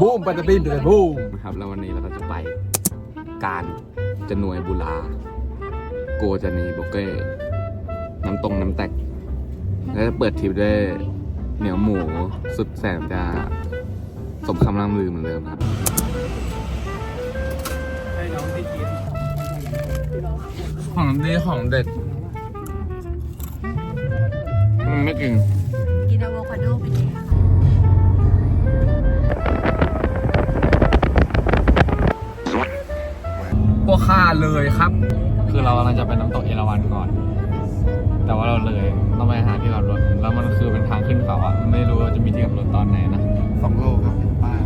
บูมปัตตบินเลยบูมนะครับแล้ววันนี้เราก็จะไปการจะหน่วยบุราโกจานีโบเก้น้ำตรงน้ำแตก แล้วจะเปิดทริปด้วยเหนียวหมูสุดแสนจะสมคำล่ำลือเหมือนเดิมครับของดีของเด็ดมันไม่กินกิน เลยครับ คือเรากำลังจะไปน้ำตกเอราวัณก่อน แต่ว่าเราเลยต้องไปหาที่กลับรถแล้วมันคือเป็นทางขึ้นเขาอะไม่รู้ว่าจะมีที่กลับรถตอนไหนนะสองโลครับเห็นป้าย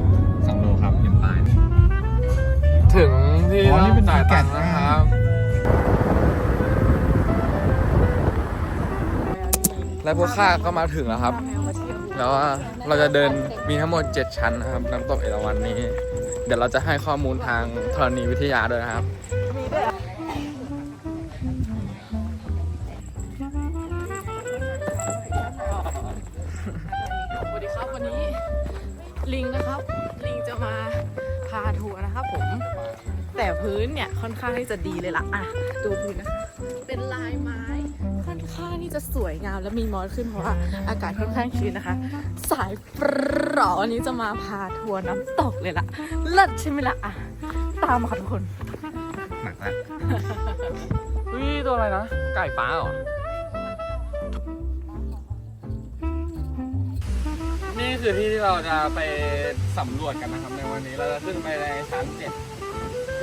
สองโลครับเห็นป้ายถึงที่อ๋อนี่เป็นจ่ายแก่ตังนค์นะนะครับและพวกข้าก็มาถึงแล้วครับแล้วว่าเราจะเดินมีทั้งหมด 7 ชั้นนะครับน้ำตกเอราวัณนี้ เดี๋ยวเราจะให้ข้อมูลทางธรณีวิทยาด้วยนะครับ นเนี่ยค่อนข้างที่จะดีเลยล่ะอะดูพื้นนะคะเป็นลายไม้ค่อนข้างที่จะสวยงามและมีมอสขึ้นเพราะว่าอากาศค่อนข้างชื้นนะคะ สายเปราะวันนี้จะมาพาทัวร์น้ำตกเลยล่ะเลิศใช่ไหมล่ะอะตามมาค่ะทุกคนหนักแล้ววิตัวอะไรนะไก่ฟ้าเหรอนี่คือที่ที่เราจะไปสำรวจกันนะครับในวันนี้เราจะขึ้นไปในชั้นเจ็ด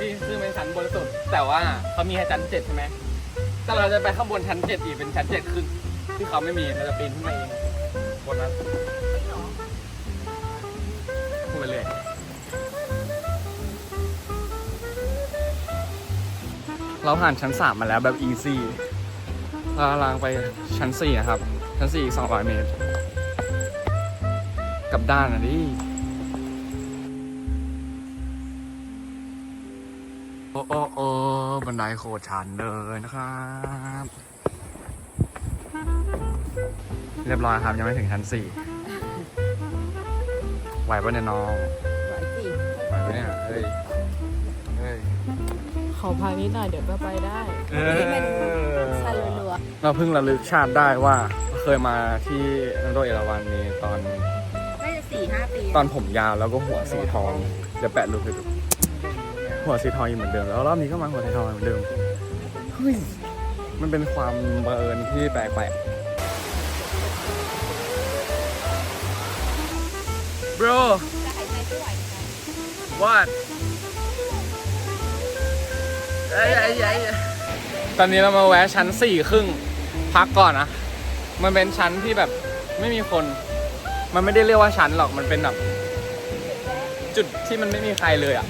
ที่ขึ้นไปชั้นบนสุด แต่ว่าเขามีแค่ชั้นเจ็ดใช่ไหมแต่เราจะไปข้างบนชั้นเจ็ดอีกเป็นชั้นเจ็ดขึ้นที่เขาไม่มีเราจะปีนขึ้นมาเองบนนั้นพูดไปเลยเราผ่านชั้น3มมาแล้วแบบ easy เราลังไปชั้น4นะครับ ชั้น4อีก200เมตร กับด้านนะดิ โคตรชันเลยนะครับ เรียบร้อยครับยังไม่ถึงชั้น4ไหวปะเนี่ยน้องไหวสิไหวปะเนี่ยเฮ้ยเฮ้ยขอพานิดหน่อยเดี๋ยวก็ไปได้เออชาลัวเราเพิ่งระลึกชาติได้ว่าเคยมาที่นันโดเอราวันนี้ตอนน่าจะสี่ห้าปี ตอนผมยาวแล้วก็หัวสีทองเดี๋ยวแปะรูปให้ดู หัวสีทองยังเหมือนเดิม แล้วรอบนี้ก็มาหัวสีทองเหมือนเดิมเฮ้ยมันเป็นความบังเอิญที่แปลกๆ bro what เอ้ยเอ้ยเอ้ตอนนี้เรามาแวะชั้นสี่ครึ่ง พักก่อนนะ มันเป็นชั้นที่แบบไม่มีคน มันไม่ได้เรียกว่าชั้นหรอก มันเป็นแบบจุดที่มันไม่มีใครเลยอะ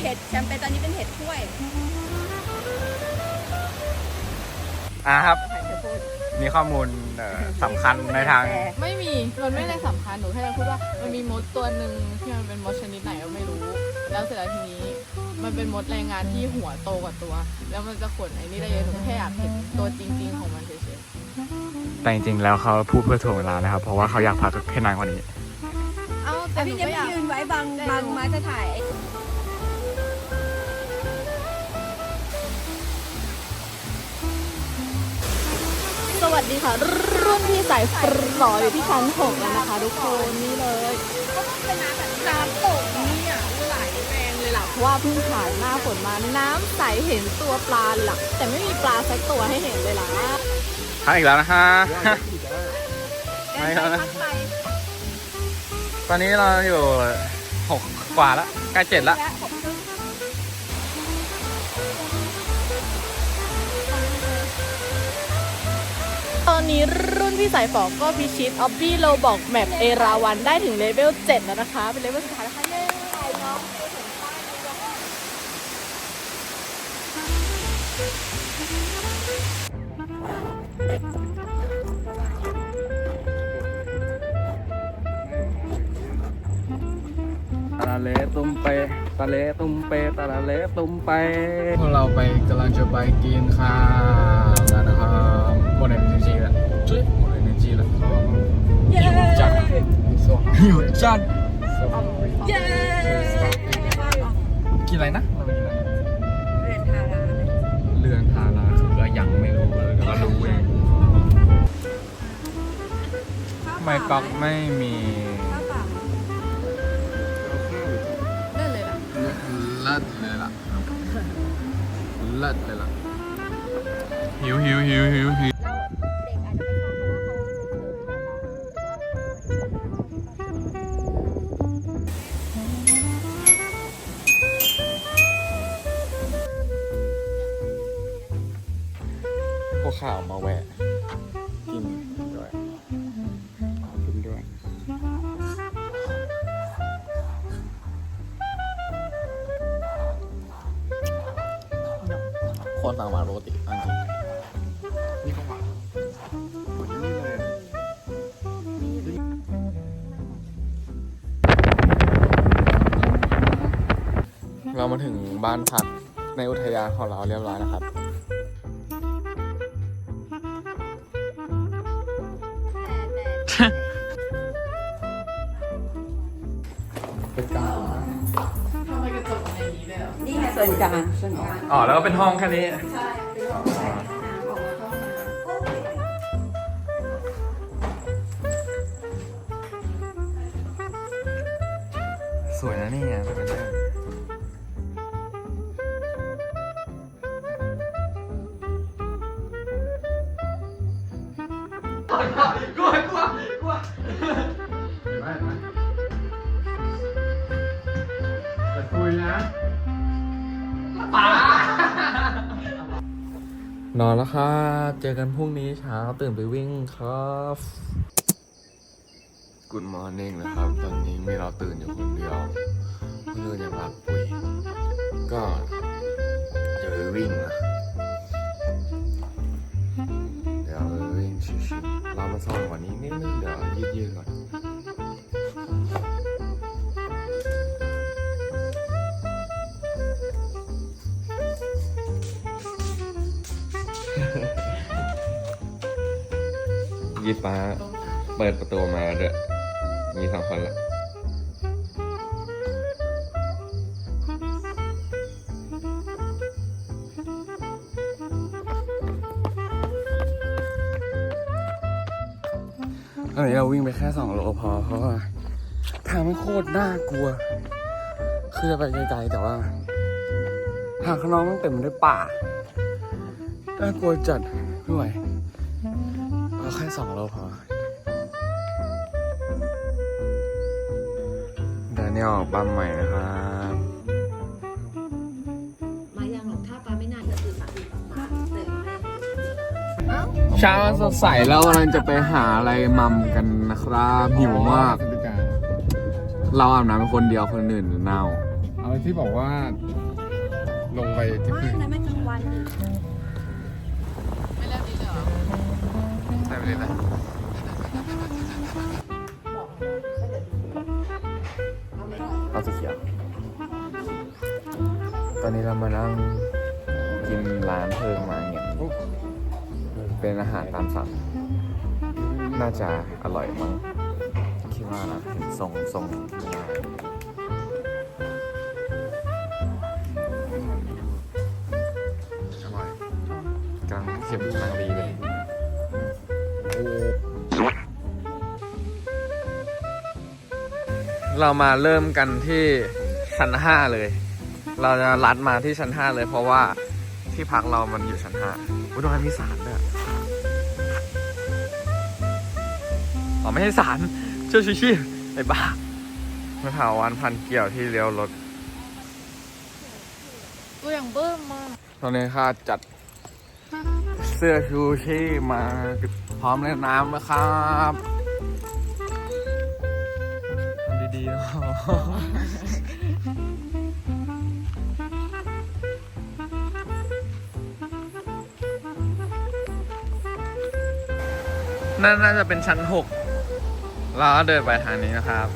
เห็ดเห็ดแชมเปญตอนนี้เป็นเห็ดถ้วยอะครับ ถ่ายเธอพูดมีข้อมูลเอ่อสำคัญในทาง ไม่มี มันไม่ได้สำคัญ หนูแค่จะพูดว่ามันมีมดตัวหนึ่งที่มันเป็นมดชนิดไหนก็ไม่รู้ แล้วเสร็จแล้วทีนี้ มันเป็นมดแรงงานที่หัวโตกว่าตัว แล้วมันจะขนไอ้นี่ได้เยอะหนูแค่อยากเห็นตัวจริง ๆ ของมันเฉยแต่จริงๆ แล้วเขาพูดเพื่อถ่วงเวลานะครับ เพราะว่าเขาอยากพักแค่นานกว่านี้ ๆ เอ้าแต่แต่หนูพี่จะก็ไม่อยากยืนไว้บังบังมาจะถ่าย วัสดีค่ะ รุ่นพี่สายฟรออยู่ที่ชั้นหกแล้วนะคะ ทุกคนนี่เลยเป็นน้ำแบบน้ำตกนี่อะไหลแรงเลยล่ะเพราะว่าเพิ่งผ่านหน้าฝนมาน้ำใสเห็นตัวปลาเลยล่ะแต่ไม่มีปลาสักตัวให้เห็นเลยล่ะพักอีกแล้วนะฮะไม่ครับพัดไปตอนนี้เราอยู่หกกว่าแล้วใกล้เจ็ดแล้ว นนี้รุ่นพี่สายฝอก็พิชิตออบบี้โลบอกแมปเอราวันได้ถึงเลเวล 7 แล้วนะคะ เป็นเลเวลสุดท้ายแล้วค่ะเย้น้องอาเลตุ้มเปตะเลตุ้มเปตะละเลตุ้มเปพวกเราไปกำลังจะไปกินข้าวกันนะครับหมด energy แล้วจุ๊ยหม ด energy แล้วเย้จัดสวหิวจัดเย้กินอะไรนะเราไปกินอะไร เรียนทาราเรือนทาราคือก็ยังไม่รู้เลยแต่ว่ารู้เองไม่ก๊อกไม่มีข้าวเปล่าเล่นเลยล่ะเลิศเลยล่ะเลิศเลยล่ะหิวหิวหิวหิวหิว คนต่างมาโรติอันจริงนี่ก็หวานหมือนนี่เลยเรามาถึงบ้านพักในอุทยานของเราเรียบร้อยนะครับ ส่วนกลางส่วนกลางอ๋อ แล้วก็เป็นห้องแค่นี้ ใช่เป็นห้องใช้ห้องน้ำออกมาเข้าห้องน้ำ สวยนะเนี่ยเป็นเรื่อง นอนแล้วครับ เจอกันพรุ่งนี้เช้าตื่นไปวิ่งครับ Good morning นะครับ ตอนนี้มีเราตื่นอยู่คนเดียวคนอื่นยังหลับปุ๋ยก็จะไปวิ่งนะเดี๋ยวไปวิ่งชิวๆเรามาซ้อมกว่านี้นิดนึงเดี๋ยวยืดยืดๆก่อน ยี่ฟ้าเปิดประตูมาเด้อมีสองคนละตอนนี้เราวิ่งไปแค่สองโลพอ เพราะว่าทางมันโคตรน่ากลัว คือจะไปไกลๆแต่ว่า ทางข้างนอกมันเต็มไปด้วยป่า น่ากลัวจัดไม่ไหวเอาแค่สองโลพอเดี๋ยวนี้ออกบัมใหม่นะครับมายังหรอกถ้าปลาไม่นานก็คือปลาอีกปลาเติมให้เช้าสดใสแล้วกำลังจะไปหาอะไรมัมกันนะครับหิวมาก เราอาบน้ำเป็นคนเดียวคนอื่นเน่า เอาที่บอกว่า ลงไปที่ไม่พื้นนะไม่กลางวัน ใช่ไปเลยนะเอาสีเขียวตอนนี้เรามานั่งกินร้านเพิงมาเงียบเป็นอาหารตามสั่ง น่าจะอร่อยมั้งคิดว่านะเห็นทรงทรง เข็มกลางดีเลยเรามาเริ่มกันที่ชั้นห้าเลย เราจะลัดมาที่ชั้นห้าเลย เพราะว่าที่พักเรามันอยู่ชั้นห้าอุ้ยตรงนั้นมีสารด้วยอ๋อไม่ใช่สารช่วยชูชีพไอ้บ้ามะพร้าววันพันเกี่ยวที่เลี้ยวรถตัวอย่างเบิ้มมากตอนนี้ข้าจัด เสื้อชูชีพมาพร้อมเล่นน้ำนะครับทำดีๆนะนั่นน่าจะเป็นชั้นหกเราก็เดินไปทางนี้นะครับ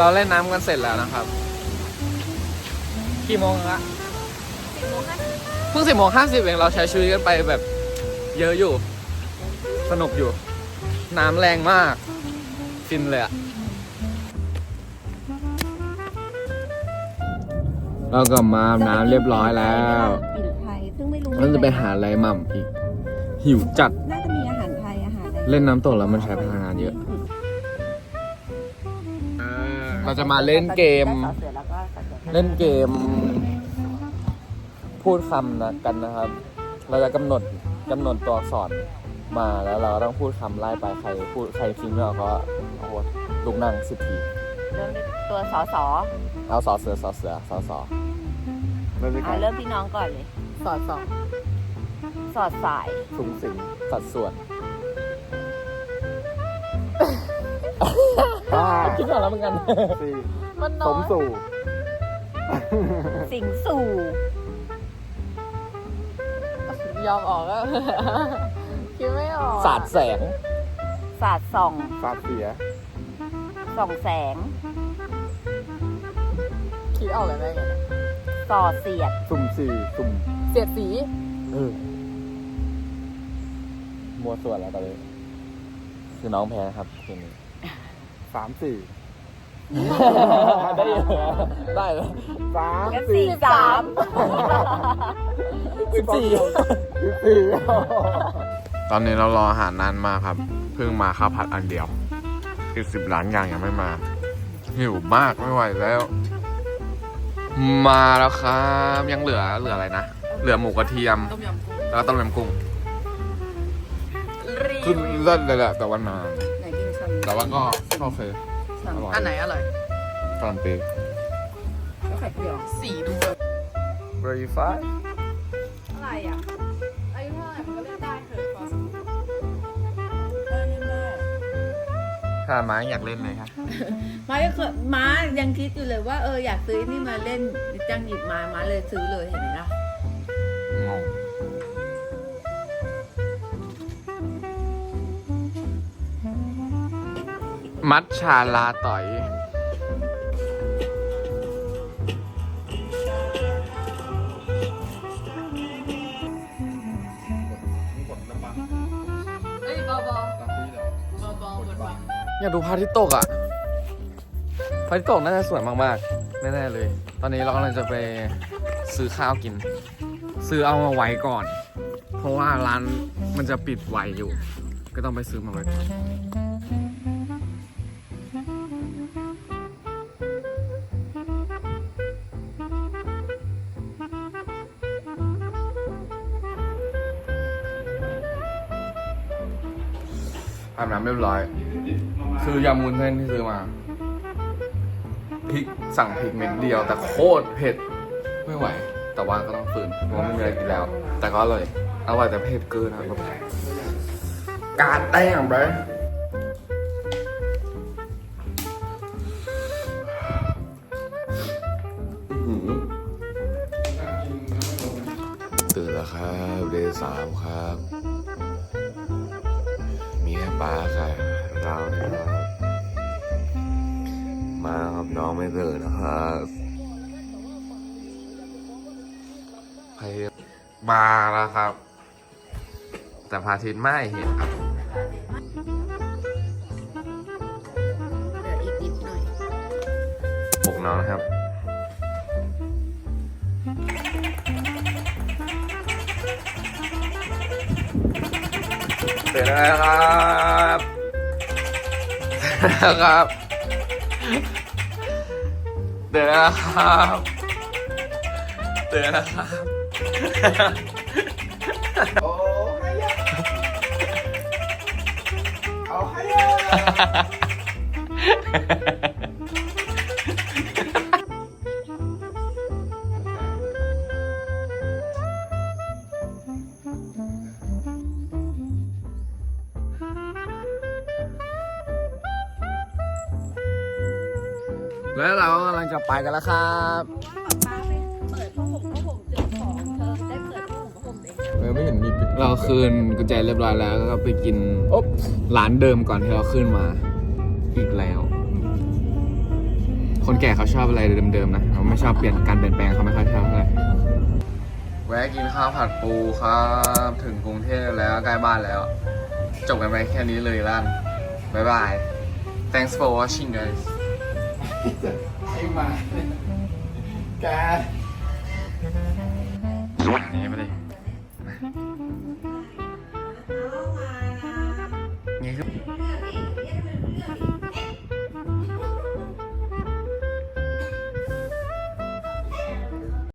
เราเล่นน้ำกันเสร็จแล้วนะครับ กี่โมงละสิบโมงห้าสิบเพิ่งสิบโมงห้าสิบเองเราใช้ชีวิตกันไปแบบเยอะอยู่ สนุกอยู่ น้ำแรงมาก ฟินเลยอะเรากลับมาอาบน้ำเรียบร้อยแล้วกลิ่นไทยซึ่งไม่รู้เราจะไปหาอะไรหม่ำอีก หิวจัด น่าจะมีอาหารไทยอาหารอะไรเล่นน้ำตกแล้วมันใช้พลังงานเยอะ เราจะมาเล่นเกมสอเสือแล้วก็สอเสือเล่นเกม พูดคำนะกันนะครับ เราจะกำหนดกำหนดตัวอักษรมาแล้วเราต้องพูดคำไล่ไปใคร พูดใครคิดไม่ออกก็โอ้โหลุกนั่งสิบที เริ่มที่ตัวสอสอเอาสอเสือสอเสือสอสอเริ่มที่ใครอะเริ่มที่น้องก่อนเลย สอดสองสอดสายสูงสิงสัดส่วน ห้าคิดไม่ออกแล้วเหมือนกันสี่มันสน้อมยสู่สิงสู่ยอมออกแล้วคิดไม่ออกสาดแสงสาดส่องสาดเสียส่องแสงคิดออกเลยไหมเนี่ยสอดเสียด สุ่มสี่สุ่มเสียดสีเออมัวส่วนแล้วตอนนี้คือน้องแพ้นะครับทีนี้ สามสี่ได้เหรอได้เลยสามก็สี่สี่สามสิบสี่สิบสี่ตอนนี้เรารออาหารนานมากครับ เพิ่งมาข้าวผัดอันเดียวอีกสิบล้านอย่างยังไม่มาหิวมากไม่ไหวแล้ว มาแล้วครับยังเหลือเหลืออะไรนะเหลือหมูกระเทียมต้มยำกุ้งแล้วก็ต้มยำกุ้งรีคือวิวเลิศเลยแหละแต่ว่านานไหนกินช้อน แต่ว่าก็โอเคช้อนอร่อยอันไหนอร่อยฝรั่งเปย์ก็ไข่เจียวสีดูแบบบริฟ้าอะไรอะอายุเท่าไหร่มันก็เล่นได้เถอะพอสมควรเออนี่แม่ค่ะม้าอยากเล่นเลยค่ะม้ายังเคยม้ายังคิดอยู่เลยว่าเอออยากซื้อนี่มาเล่นจังหยิบมาม้าเลยซื้อเลยเห็นไหม มัดชาลาต่อย เอ้ยบอบอบอบอบนบังอยากดูพระอาทิตย์ตกอะพระอาทิตย์ตกน่าจะสวยมากๆ แน่ๆเลย ตอนนี้เรากำลังจะไปซื้อข้าวกิน ซื้อเอามาไว้ก่อน เพราะว่าร้านมันจะปิดไวอยู่ ก็ต้องไปซื้อมาไว้ก่อน อาบน้ำเรียบร้อย ซื้อยำมุนเส้นที่ซื้อมาพริกสั่งพริกเม็ดเดียว แต่โคตรเผ็ดไม่ไหว แต่ว่าก็ต้องฝืนเพราะไม่มีอะไรกินแล้ว แต่ก็อร่อยอร่อยแต่เผ็ดเกินนะครับการแต้งไปตื่นแล้วครับเดย์สามครับ ป้าค่ะเราเนี่ยครับมาครับน้องไม่ตื่นนะครับพยมาแล้วครับ แต่พระอาทิตย์ไม่เห็นครับเหลืออีกนิดหน่อยปลุกน้องนะครับ เสร็จแล้วครับ เสร็จแล้วครับ เดี๋ยวนะครับเดี๋ยวนะครับ แล้วเรากำลังจะไปกันแล้วครับป้าไปเปิดผ้ออไมผ้าห่มเจอของเธห็นมีปิดเราคืนกุญแจเรียบร้อยแล้วก็ไปกินอบร้านเดิมก่อนที่เราขึ้นมา อีกแล้ว คนแก่เขาชอบอะไรเดิมๆนะเขาไม่ชอบเปลี่ยนการเปลี่ยนแปลงเขาไม่ค่อยชอบอะไรแวะกินข้าวผัดปูครับ ถึงกรุงเทพแล้วใกล้บ้านแล้ว จบกันไปแค่นี้เลยล้านบ๊ายบาย thanks for watching guys ไอ้มาแกหนีไปเลย